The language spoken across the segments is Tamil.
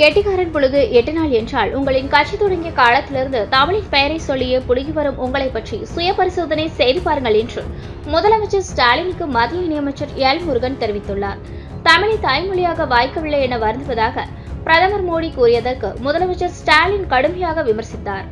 கெட்டிக்காரன் புழுகு எட்டு நாள் என்றால் உங்களின் கட்சி தொடங்கிய காலத்திலிருந்து தமிழின் பெயரை சொல்லியே புழுகி வரும் உங்களை பற்றி சுய பரிசோதனை செய்து பாருங்கள் என்று முதலமைச்சர் ஸ்டாலினுக்கு மத்திய இணையமைச்சர் எல் முருகன் தெரிவித்துள்ளார். தமிழை தாய்மொழியாக வாய்க்கவில்லை என வருந்துவதாக பிரதமர் மோடி கூறியதற்கு முதலமைச்சர் ஸ்டாலின் கடுமையாக விமர்சித்தார்.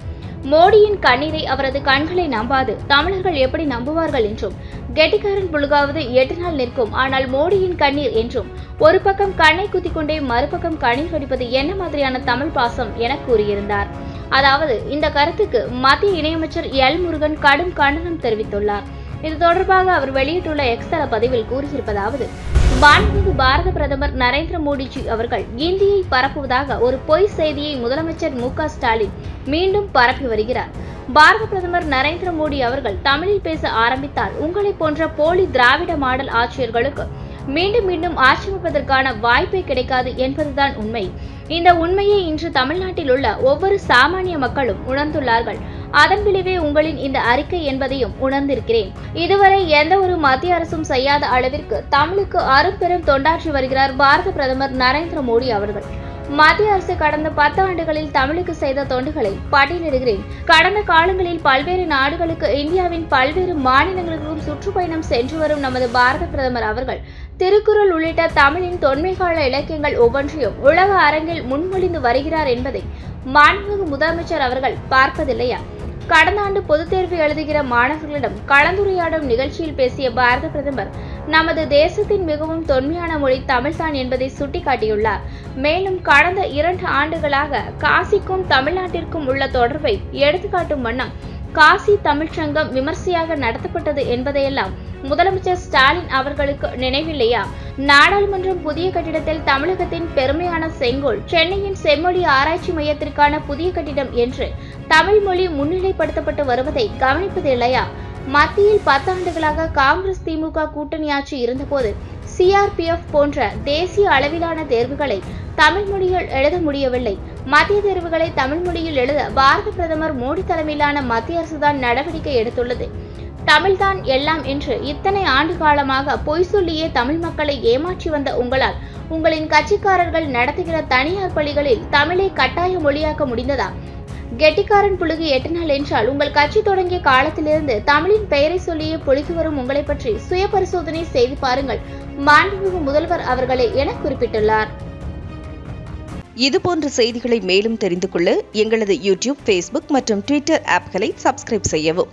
மோடியின் கண்ணீரை அவரது கண்களை நம்பாது. தமிழர்கள் எப்படி நம்புவார்கள் என்றும் கெட்டிக்காரன் புழுகாவது எட்டு நாள் நிற்கும் ஆனால் மோடியின் கண்ணீர் என்றும் ஒரு பக்கம் கண்ணை குத்திக்கொண்டே மறுபக்கம் கண்ணீர் வடிப்பது என்ன மாதிரியான தமிழ் பாசம் என கூறியிருந்தார். அதாவது இந்த கருத்துக்கு மத்திய இணையமைச்சர் எல். முருகன் கடும் கண்டனம் தெரிவித்துள்ளார். இது தொடர்பாக அவர் வெளியிட்டுள்ள எக்ஸ்தல பதிவில் கூறியிருப்பதாவது மாண்புமிகு பாரத பிரதமர் நரேந்திர மோடிஜி அவர்கள் இந்தியை பரப்புவதாக ஒரு பொய் செய்தியை முதலமைச்சர் மு ஸ்டாலின் மீண்டும் பரப்பி வருகிறார். பாரத பிரதமர் நரேந்திர மோடி அவர்கள் தமிழில் பேச ஆரம்பித்தால் உங்களைப் போன்ற போலி திராவிட மாடல் ஆட்சியர்களுக்கு மீண்டும் மீண்டும் ஆட்சியமைப்பதற்கான வாய்ப்பே கிடைக்காது என்பதுதான் உண்மை. இந்த உண்மையை இன்று தமிழ்நாட்டில் உள்ள ஒவ்வொரு சாமானிய மக்களும் உணர்ந்துள்ளார்கள். அதன் விளைவே உங்களின் இந்த அறிக்கை என்பதையும் உணர்ந்திருக்கிறேன். இதுவரை எந்த ஒரு மத்திய அரசும் செய்யாத அளவிற்கு தமிழுக்கு அரும்பெரும் தொண்டாற்றி வருகிறார் பாரத பிரதமர் நரேந்திர மோடி அவர்கள். மத்திய அரசு கடந்த பத்து ஆண்டுகளில் தமிழுக்கு செய்த தொண்டுகளை பட்டியலிடுகிறேன். கடந்த காலங்களில் பல்வேறு நாடுகளுக்கு இந்தியாவின் பல்வேறு மாநிலங்களுக்கும் சுற்றுப்பயணம் சென்று வரும் நமது பாரத பிரதமர் அவர்கள் திருக்குறள் உள்ளிட்ட தமிழின் தொன்மைகால இலக்கியங்கள் ஒவ்வொன்றையும் உலக அரங்கில் முன்மொழிந்து வருகிறார் என்பதை மாண்புமிகு முதலமைச்சர் அவர்கள் பார்ப்பதில்லையா? கடந்த ஆண்டு பொதுத் தேர்வு எழுதுகிற மாணவர்களிடம் கலந்துரையாடும் நிகழ்ச்சியில் பேசிய பாரத பிரதமர் நமது தேசத்தின் மிகவும் தொன்மையான மொழி தமிழ்தான் என்பதை சுட்டிக்காட்டியுள்ளார். மேலும் கடந்த இரண்டு ஆண்டுகளாக காசிக்கும் தமிழ்நாட்டிற்கும் உள்ள தொடர்பை எடுத்துக்காட்டும் வண்ணம் காசி தமிழ்ச்சங்கம் விமர்சையாக நடத்தப்பட்டது என்பதையெல்லாம் முதலமைச்சர் ஸ்டாலின் அவர்களுக்கு நினைவில்லையா? நாடாளுமன்றம் புதிய கட்டிடத்தில் தமிழகத்தின் பெருமையான செங்கோல் சென்னையின் செம்மொழி ஆராய்ச்சி மையத்திற்கான புதிய கட்டிடம் என்று தமிழ் மொழி முன்னிலைப்படுத்தப்பட்டு வருவதை கவனிப்பதில்லையா மத்தியில் பத்தாண்டுகளாக காங்கிரஸ் திமுக கூட்டணி ஆட்சி இருந்தபோது சிஆர்பிஎஃப் போன்ற தேசிய அளவிலான தேர்வுகளை தமிழ் மொழியில் எழுத முடியவில்லை. மத்திய தேர்வுகளை தமிழ் மொழியில் எழுத பாரத பிரதமர் மோடி தலைமையிலான மத்திய அரசுதான் நடவடிக்கை எடுத்துள்ளது. தமிழ்தான் எல்லாம் என்று இத்தனை ஆண்டு காலமாக பொய் சொல்லியே தமிழ் மக்களை ஏமாற்றி வந்த உங்களால் உங்களின் கட்சிக்காரர்கள் நடத்துகிற தனியார் பள்ளிகளில் தமிழை கட்டாய மொழியாக்க முடிந்ததா? கெட்டிக்காரன் புழுகு எட்டு நாள் என்றால் உங்கள் கட்சி தொடங்கிய காலத்திலிருந்து தமிழின் பெயரை சொல்லியே பொழித்து வரும் உங்களை பற்றி சுய பரிசோதனை செய்து பாருங்கள். மாண்புமிகு முதல்வர் அவர்களே என குறிப்பிட்டுள்ளார். இதுபோன்ற செய்திகளை மேலும் தெரிந்து கொள்ள எங்களது யூடியூப் ஃபேஸ்புக் மற்றும் ட்விட்டர் ஆப்களை சப்ஸ்கிரைப் செய்யவும்.